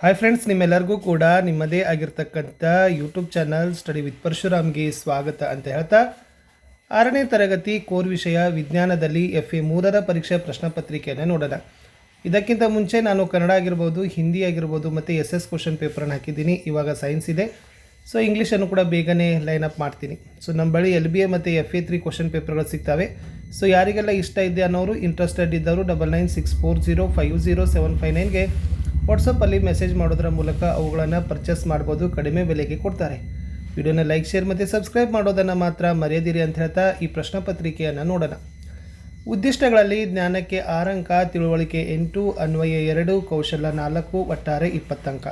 Hi friends ನಿಮ್ಮೆಲ್ಲರಿಗೂ ಕೂಡ ನಿಮ್ಮದೇ ಆಗಿರ್ತಕ್ಕಂಥ ಯೂಟ್ಯೂಬ್ ಚಾನಲ್ ಸ್ಟಡಿ ವಿತ್ ಪರಶುರಾಮ್ಗೆ ಸ್ವಾಗತ ಅಂತ ಹೇಳ್ತಾ, ಆರನೇ ತರಗತಿ ಕೋರ್ ವಿಷಯ ವಿಜ್ಞಾನದಲ್ಲಿ ಎಫ್ ಎ ಮೂರರ ಪರೀಕ್ಷಾ ಪ್ರಶ್ನೆ ಪತ್ರಿಕೆಯನ್ನು ನೋಡೋಣ. ಇದಕ್ಕಿಂತ ಮುಂಚೆ ನಾನು ಕನ್ನಡ ಆಗಿರ್ಬೋದು, ಹಿಂದಿ ಆಗಿರ್ಬೋದು, ಮತ್ತು ಎಸ್ ಎಸ್ ಕ್ವಶನ್ ಪೇಪರನ್ನು ಹಾಕಿದ್ದೀನಿ. ಇವಾಗ ಸೈನ್ಸ್ ಇದೆ. ಸೊ ಇಂಗ್ಲೀಷನ್ನು ಕೂಡ ಬೇಗನೆ ಲೈನ್ ಅಪ್ ಮಾಡ್ತೀನಿ. ಸೊ ನಮ್ಮ ಬಳಿ ಎಲ್ ಬಿ ಎ ಮತ್ತು ಎಫ್ ಎ ತ್ರೀ ಕ್ವಶನ್ ಪೇಪರ್ಗಳು ಸಿಗ್ತವೆ. ಸೊ ಯಾರಿಗೆಲ್ಲ ಇಷ್ಟ ಇದೆ ಅನ್ನೋರು ಇಂಟ್ರೆಸ್ಟೆಡ್ ಇದ್ದವರು double nine six four zero five zero seven five ನೈನ್ಗೆ ವಾಟ್ಸಪ್ಪಲ್ಲಿ ಮೆಸೇಜ್ ಮಾಡೋದ್ರ ಮೂಲಕ ಅವುಗಳನ್ನು ಪರ್ಚೇಸ್ ಮಾಡ್ಬೋದು, ಕಡಿಮೆ ಬೆಲೆಗೆ ಕೊಡ್ತಾರೆ. ವಿಡಿಯೋನ ಲೈಕ್ ಶೇರ್ ಮತ್ತು ಸಬ್ಸ್ಕ್ರೈಬ್ ಮಾಡೋದನ್ನು ಮಾತ್ರ ಮರೆಯದಿರಿ ಅಂತ ಹೇಳ್ತಾ ಈ ಪ್ರಶ್ನೆ ಪತ್ರಿಕೆಯನ್ನು ನೋಡೋಣ. ಉದ್ದಿಷ್ಟಗಳಲ್ಲಿ ಜ್ಞಾನಕ್ಕೆ ಆರಂಕ, ತಿಳುವಳಿಕೆ ಎಂಟು, ಅನ್ವಯ ಎರಡು, ಕೌಶಲ ನಾಲ್ಕು, ಒಟ್ಟಾರೆ ಇಪ್ಪತ್ತಂಕ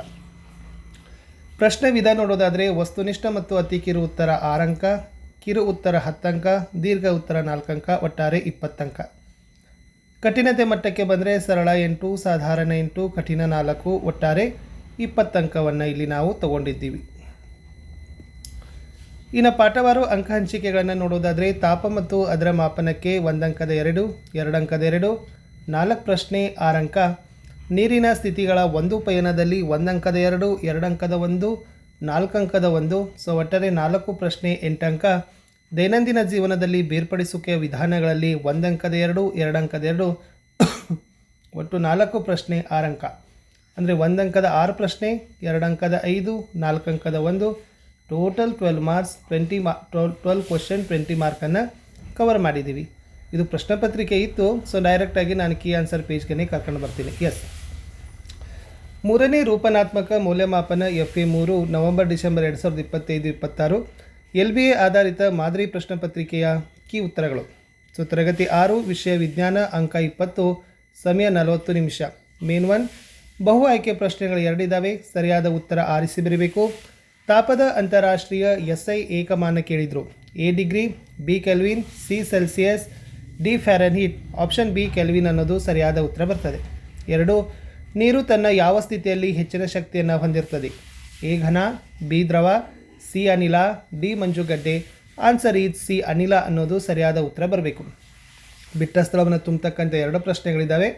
ಪ್ರಶ್ನೆ ವಿಧ ನೋಡೋದಾದರೆ ವಸ್ತುನಿಷ್ಠ ಮತ್ತು ಅತಿ ಕಿರು ಉತ್ತರ ಆರಂಕ, ಕಿರು ಉತ್ತರ ಹತ್ತಂಕ ದೀರ್ಘ ಉತ್ತರ ನಾಲ್ಕಂಕ ಒಟ್ಟಾರೆ ಇಪ್ಪತ್ತಂಕ ಕಠಿಣತೆ ಮಟ್ಟಕ್ಕೆ ಬಂದರೆ ಸರಳ ಎಂಟು, ಸಾಧಾರಣ ಎಂಟು, ಕಠಿಣ ನಾಲ್ಕು, ಒಟ್ಟಾರೆ ಇಪ್ಪತ್ತಂಕವನ್ನು ಇಲ್ಲಿ ನಾವು ತಗೊಂಡಿದ್ದೀವಿ. ಇನ್ನು ಪಾಠವಾರು ಅಂಕ ಹಂಚಿಕೆಗಳನ್ನು ನೋಡೋದಾದರೆ ತಾಪ ಮತ್ತು ಅದರ ಮಾಪನಕ್ಕೆ ಒಂದಂಕದ ಎರಡು ಎರಡಂಕದ ಎರಡು, ನಾಲ್ಕು ಪ್ರಶ್ನೆ ಆರಂಕ ನೀರಿನ ಸ್ಥಿತಿಗಳ ಒಂದು ಪಯಣದಲ್ಲಿ ಒಂದಂಕದ ಎರಡು ಎರಡಂಕದ ಒಂದು ನಾಲ್ಕಂಕದ ಒಂದು, ಸೊ ಒಟ್ಟಾರೆ ನಾಲ್ಕು ಪ್ರಶ್ನೆ ಎಂಟಂಕ ದೈನಂದಿನ ಜೀವನದಲ್ಲಿ ಬೇರ್ಪಡಿಸುವಿಕೆಯ ವಿಧಾನಗಳಲ್ಲಿ ಒಂದಂಕದ ಎರಡು, ಎರಡಂಕದ ಎರಡು, ಒಟ್ಟು ನಾಲ್ಕು ಪ್ರಶ್ನೆ, ಆರಂಕ. ಅಂದರೆ ಒಂದಂಕದ ಆರು ಪ್ರಶ್ನೆ, ಎರಡಂಕದ ಐದು, ನಾಲ್ಕಂಕದ ಒಂದು, ಟೋಟಲ್ ಟ್ವೆಲ್ ಮಾರ್ಕ್ಸ್, ಟ್ವೆಂಟಿ ಮಾ, ಟ್ವೆಲ್ ಟ್ವೆಲ್ ಕ್ವಶನ್, ಟ್ವೆಂಟಿ ಮಾರ್ಕನ್ನು ಕವರ್ ಮಾಡಿದ್ದೀವಿ. ಇದು ಪ್ರಶ್ನೆ ಪತ್ರಿಕೆ ಇತ್ತು ಸೊ ಡೈರೆಕ್ಟಾಗಿ ನಾನು ಕೀ ಆನ್ಸರ್ ಪೇಜ್ಗೆ ಕರ್ಕೊಂಡು ಬರ್ತೀನಿ. ಎಸ್ ಮೂರನೇ ರೂಪನಾತ್ಮಕ ಮೌಲ್ಯಮಾಪನ ಎಫ್ ಎ ಮೂರು, ನವೆಂಬರ್, ಡಿಸೆಂಬರ್ ಎರಡು ಸಾವಿರದ ಇಪ್ಪತ್ತೈದು, ಇಪ್ಪತ್ತಾರು. ಎಲ್ ಬಿ ಎ ಆಧಾರಿತ ಮಾದರಿ ಪ್ರಶ್ನೆ ಪತ್ರಿಕೆಯ ಕೀ ಉತ್ತರಗಳು. ಸೊ, ತರಗತಿ ಆರು, ವಿಷಯ ವಿಜ್ಞಾನ, ಅಂಕ ಇಪ್ಪತ್ತು, ಸಮಯ ನಲವತ್ತು ನಿಮಿಷ. ಮೇನ್ ಒನ್, ಬಹು ಆಯ್ಕೆ ಪ್ರಶ್ನೆಗಳು ಎರಡಿದ್ದಾವೆ ಸರಿಯಾದ ಉತ್ತರ ಆರಿಸಿ ಬರಬೇಕು. ತಾಪದ ಅಂತಾರಾಷ್ಟ್ರೀಯ ಎಸ್ ಐ ಏಕಮಾನ ಕೇಳಿದರು. A degree, B kelvin, C Celsius, D Fahrenheit. Option B kelvin ಅನ್ನೋದು ಸರಿಯಾದ ಉತ್ತರ ಬರ್ತದೆ. ಎರಡು, ನೀರು ತನ್ನ ಯಾವ ಸ್ಥಿತಿಯಲ್ಲಿ ಹೆಚ್ಚಿನ ಶಕ್ತಿಯನ್ನು ಹೊಂದಿರ್ತದೆ. ಎ ಘನ, ಬಿ ದ್ರವ ಸಿ ಅನಿಲ, ಡಿ ಮಂಜುಗಡ್ಡೆ. ಆನ್ಸರ್ ಈಸ್ ಸಿ ಅನಿಲ ಅನ್ನೋದು ಸರಿಯಾದ ಉತ್ತರ ಬರಬೇಕು. ಬಿಟ್ಟ ಸ್ಥಳವನ್ನು ತುಂಬತಕ್ಕಂಥ ಎರಡು ಪ್ರಶ್ನೆಗಳಿದ್ದಾವೆ.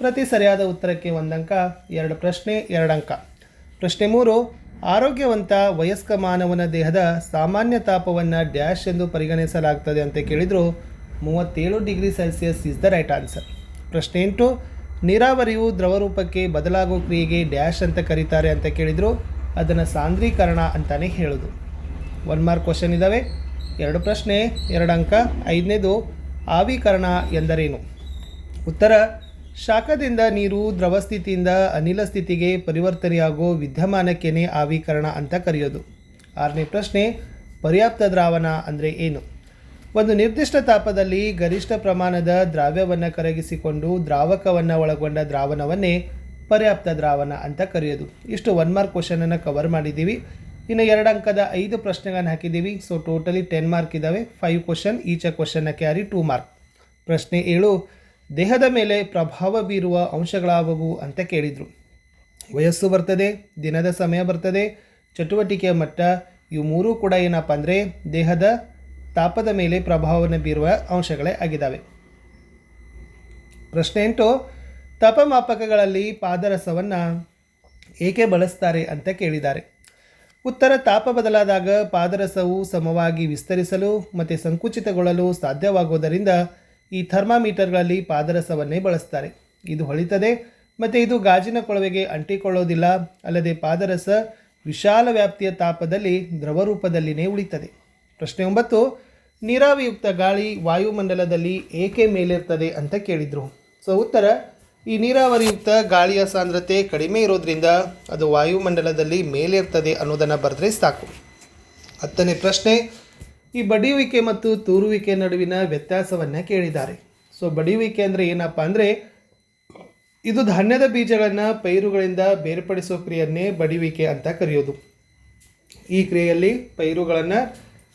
ಪ್ರತಿ ಸರಿಯಾದ ಉತ್ತರಕ್ಕೆ ಒಂದಂಕ, ಎರಡು ಪ್ರಶ್ನೆ ಎರಡಂಕ ಪ್ರಶ್ನೆ ಮೂರು, ಆರೋಗ್ಯವಂತ ವಯಸ್ಕ ಮಾನವನ ದೇಹದ ಸಾಮಾನ್ಯ ತಾಪವನ್ನು ಡ್ಯಾಶ್ ಎಂದು ಪರಿಗಣಿಸಲಾಗ್ತದೆ ಅಂತ ಕೇಳಿದರು ಮೂವತ್ತೇಳು degree Celsius is the right answer. ಪ್ರಶ್ನೆ ಎಂಟು, ನೀರಾವರಿಯು ದ್ರವರೂಪಕ್ಕೆ ಬದಲಾಗುವ ಕ್ರಿಯೆಗೆ ಡ್ಯಾಶ್ ಅಂತ ಕರೀತಾರೆ ಅಂತ ಕೇಳಿದರು ಅದನ್ನು ಸಾಂದ್ರೀಕರಣ ಅಂತಲೇ ಹೇಳೋದು. ಒನ್ ಮಾರ್ಕ್ ಕ್ವಶನ್ ಇದ್ದಾವೆ ಎರಡು ಪ್ರಶ್ನೆ, ಎರಡು ಅಂಕ, ಐದನೇದು ಆವಿಕರಣ ಎಂದರೇನು? ಉತ್ತರ, ಶಾಖದಿಂದ ನೀರು ದ್ರವ ಸ್ಥಿತಿಯಿಂದ ಅನಿಲ ಸ್ಥಿತಿಗೆ ಪರಿವರ್ತನೆಯಾಗೋ ವಿದ್ಯಮಾನಕ್ಕೇನೆ ಆವಿಕರಣ ಅಂತ ಕರೆಯೋದು. ಆರನೇ ಪ್ರಶ್ನೆ, ಪರ್ಯಾಪ್ತ ದ್ರಾವಣ ಅಂದರೆ ಏನು? ಒಂದು ನಿರ್ದಿಷ್ಟ ತಾಪದಲ್ಲಿ ಗರಿಷ್ಠ ಪ್ರಮಾಣದ ದ್ರಾವ್ಯವನ್ನು ಕರಗಿಸಿಕೊಂಡು ದ್ರಾವಕವನ್ನು ಒಳಗೊಂಡ ದ್ರಾವಣವನ್ನೇ ಪರ್ಯಾಪ್ತ ದ್ರಾವಣ ಅಂತ ಕರೆಯೋದು. ಇಷ್ಟು ಒನ್ ಮಾರ್ಕ್ ಕ್ವಶನನ್ನು ಕವರ್ ಮಾಡಿದ್ದೀವಿ. ಇನ್ನು ಎರಡು ಅಂಕದ ಐದು ಪ್ರಶ್ನೆಗಳನ್ನು ಹಾಕಿದ್ದೀವಿ. ಸೊ ಟೋಟಲಿ ಟೆನ್ ಮಾರ್ಕ್ ಇದ್ದಾವೆ ಫೈವ್ ಕ್ವಶನ್ ಈಚ ಕ್ವಶನ್ನ ಕ್ಯಾರಿ ಟೂ ಮಾರ್ಕ್ ಪ್ರಶ್ನೆ ಏಳು, ದೇಹದ ಮೇಲೆ ಪ್ರಭಾವ ಬೀರುವ ಅಂಶಗಳಾವವು ಅಂತ ಕೇಳಿದರು. ವಯಸ್ಸು ಬರ್ತದೆ, ದಿನದ ಸಮಯ ಬರ್ತದೆ, ಚಟುವಟಿಕೆಯ ಮಟ್ಟ, ಇವು ಮೂರೂ ಕೂಡ ಏನಪ್ಪ ಅಂದರೆ ದೇಹದ ತಾಪದ ಮೇಲೆ ಪ್ರಭಾವವನ್ನು ಬೀರುವ ಅಂಶಗಳೇ ಆಗಿದ್ದಾವೆ ಪ್ರಶ್ನೆ ಎಂಟು ತಾಪಮಾಪಕಗಳಲ್ಲಿ ಪಾದರಸವನ್ನು ಏಕೆ ಬಳಸ್ತಾರೆ ಅಂತ ಕೇಳಿದ್ದಾರೆ. ಉತ್ತರ ತಾಪ ಬದಲಾದಾಗ ಪಾದರಸವು ಸಮವಾಗಿ ವಿಸ್ತರಿಸಲು ಮತ್ತು ಸಂಕುಚಿತಗೊಳ್ಳಲು ಸಾಧ್ಯವಾಗುವುದರಿಂದ ಈ ಥರ್ಮಾಮೀಟರ್ಗಳಲ್ಲಿ ಪಾದರಸವನ್ನೇ ಬಳಸ್ತಾರೆ. ಇದು ಹೊಳಿತದೆ ಮತ್ತು ಇದು ಗಾಜಿನ ಕೊಳವೆಗೆ ಅಂಟಿಕೊಳ್ಳೋದಿಲ್ಲ, ಅಲ್ಲದೆ ಪಾದರಸ ವಿಶಾಲ ವ್ಯಾಪ್ತಿಯ ತಾಪದಲ್ಲಿ ದ್ರವರೂಪದಲ್ಲಿನೇ ಉಳಿತದೆ. ಪ್ರಶ್ನೆ ಒಂಬತ್ತು, ನೀರಾವಿಯುಕ್ತ ಗಾಳಿ ವಾಯುಮಂಡಲದಲ್ಲಿ ಏಕೆ ಮೇಲಿರ್ತದೆ ಅಂತ ಕೇಳಿದರು. ಸೊ, ಉತ್ತರ ಈ ನೀರಾವರಿಯುಕ್ತ ಗಾಳಿಯ ಸಾಂದ್ರತೆ ಕಡಿಮೆ ಇರೋದ್ರಿಂದ ಅದು ವಾಯುಮಂಡಲದಲ್ಲಿ ಮೇಲಿರ್ತದೆ ಅನ್ನೋದನ್ನು ಬರೆದ್ರೆ ಸಾಕು. ಹತ್ತನೇ ಪ್ರಶ್ನೆ, ಈ ಬಡಿಯುವಿಕೆ ಮತ್ತು ತೂರುವಿಕೆ ನಡುವಿನ ವ್ಯತ್ಯಾಸವನ್ನು ಕೇಳಿದ್ದಾರೆ. ಸೊ ಬಡಿಯುವಿಕೆ ಅಂದರೆ ಏನಪ್ಪ ಅಂದರೆ, ಇದು ಧಾನ್ಯದ ಬೀಜಗಳನ್ನು ಪೈರುಗಳಿಂದ ಬೇರ್ಪಡಿಸೋ ಕ್ರಿಯೆಯನ್ನೇ ಬಡಿಯುವಿಕೆ ಅಂತ ಕರೆಯೋದು. ಈ ಕ್ರಿಯೆಯಲ್ಲಿ ಪೈರುಗಳನ್ನು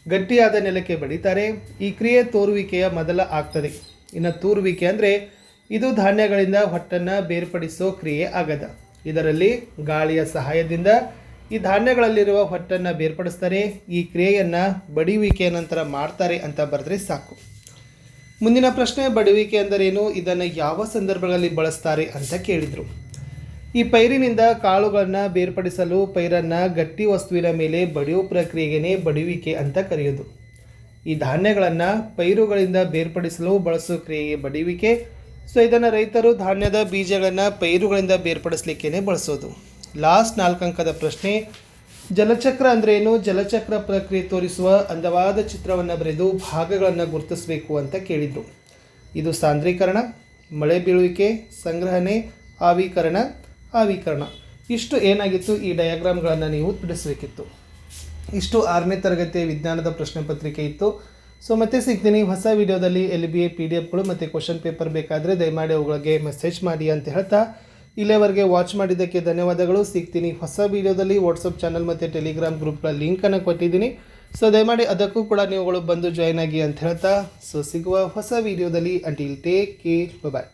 ಗಟ್ಟಿಯಾದ ನೆಲಕ್ಕೆ ಬಡಿತಾರೆ. ಈ ಕ್ರಿಯೆ ತೋರುವಿಕೆಯ ಮೊದಲ ಆಗ್ತದೆ. ಇನ್ನು ತೂರುವಿಕೆ ಅಂದರೆ ಇದು ಧಾನ್ಯಗಳಿಂದ ಹೊಟ್ಟನ್ನು ಬೇರ್ಪಡಿಸೋ ಕ್ರಿಯೆ ಆಗದ. ಇದರಲ್ಲಿ ಗಾಳಿಯ ಸಹಾಯದಿಂದ ಈ ಧಾನ್ಯಗಳಲ್ಲಿರುವ ಹೊಟ್ಟನ್ನು ಬೇರ್ಪಡಿಸ್ತಾರೆ. ಈ ಕ್ರಿಯೆಯನ್ನು ಬಡಿಯುವಿಕೆಯ ನಂತರ ಮಾಡ್ತಾರೆ ಅಂತ ಬರೆದ್ರೆ ಸಾಕು. ಮುಂದಿನ ಪ್ರಶ್ನೆ, ಬಡಿಯುವಿಕೆ ಅಂದರೇನು ಇದನ್ನು ಯಾವ ಸಂದರ್ಭಗಳಲ್ಲಿ ಬಳಸ್ತಾರೆ ಅಂತ ಕೇಳಿದರು. ಈ ಪೈರಿನಿಂದ ಕಾಳುಗಳನ್ನು ಬೇರ್ಪಡಿಸಲು ಪೈರನ್ನು ಗಟ್ಟಿ ವಸ್ತುವಿನ ಮೇಲೆ ಬಡಿಯುವ ಪ್ರಕ್ರಿಯೆಗೆ ಬಡಿಯುವಿಕೆ ಅಂತ ಕರೆಯೋದು. ಈ ಧಾನ್ಯಗಳನ್ನು ಪೈರುಗಳಿಂದ ಬೇರ್ಪಡಿಸಲು ಬಳಸುವ ಕ್ರಿಯೆಗೆ ಬಡಿಯುವಿಕೆ ಸೊ ಇದನ್ನು ರೈತರು ಧಾನ್ಯದ ಬೀಜಗಳನ್ನು ಪೈರುಗಳಿಂದ ಬೇರ್ಪಡಿಸಲಿಕ್ಕೇ ಬಳಸೋದು. ಲಾಸ್ಟ್ ನಾಲ್ಕು ಅಂಕದ ಪ್ರಶ್ನೆ, ಜಲಚಕ್ರ ಅಂದ್ರೆ ಏನು? ಜಲಚಕ್ರ ಪ್ರಕ್ರಿಯೆ ತೋರಿಸುವ ಅಂದವಾದ ಚಿತ್ರವನ್ನು ಬರೆದು ಭಾಗಗಳನ್ನು ಗುರುತಿಸಬೇಕು ಅಂತ ಕೇಳಿದರು. ಇದು ಸಾಂದ್ರೀಕರಣ, ಮಳೆ ಬೀಳುವಿಕೆ, ಸಂಗ್ರಹಣೆ, ಆವೀಕರಣ ಆವೀಕರಣ. ಇಷ್ಟು ಏನಾಗಿತ್ತು? ಈ ಡಯಾಗ್ರಾಮ್ಗಳನ್ನು ನೀವು ಬಿಡಿಸಬೇಕಿತ್ತು. ಇಷ್ಟು ಆರನೇ ತರಗತಿಯ ವಿಜ್ಞಾನದ ಪ್ರಶ್ನೆ ಪತ್ರಿಕೆ ಇತ್ತು. ಸೊ ಮತ್ತೆ ಸಿಗ್ತೀನಿ. ಹೊಸ ವಿಡಿಯೋದಲ್ಲಿ L B A P D ಎಫ್ಗಳು ಮತ್ತು ಕ್ವಶನ್ ಪೇಪರ್ ಬೇಕಾದರೆ ದಯಮಾಡಿ ಅವುಗಳಿಗೆ ಮೆಸೇಜ್ ಮಾಡಿ ಅಂತ ಹೇಳ್ತಾ ಇಲ್ಲಿಯವರೆಗೆ ವಾಚ್ ಮಾಡಿದ್ದಕ್ಕೆ ಧನ್ಯವಾದಗಳು. ಸಿಗ್ತೀನಿ ಹೊಸ ವಿಡಿಯೋದಲ್ಲಿ ವಾಟ್ಸಪ್ ಚಾನಲ್ ಮತ್ತು ಟೆಲಿಗ್ರಾಮ್ ಗ್ರೂಪ್ಗಳ ಲಿಂಕನ್ನು ಕೊಟ್ಟಿದ್ದೀನಿ. ಸೊ ದಯಮಾಡಿ ಅದಕ್ಕೂ ಕೂಡ ನೀವುಗಳು ಬಂದು ಜಾಯ್ನ್ ಆಗಿ ಅಂತ ಹೇಳ್ತಾ. ಸೊ ಸಿಗುವ ಹೊಸ ವಿಡಿಯೋದಲ್ಲಿ ಅಂಟಿಲ್ ಟೇಕ್ ಕೇರ್ ಬಾಯ್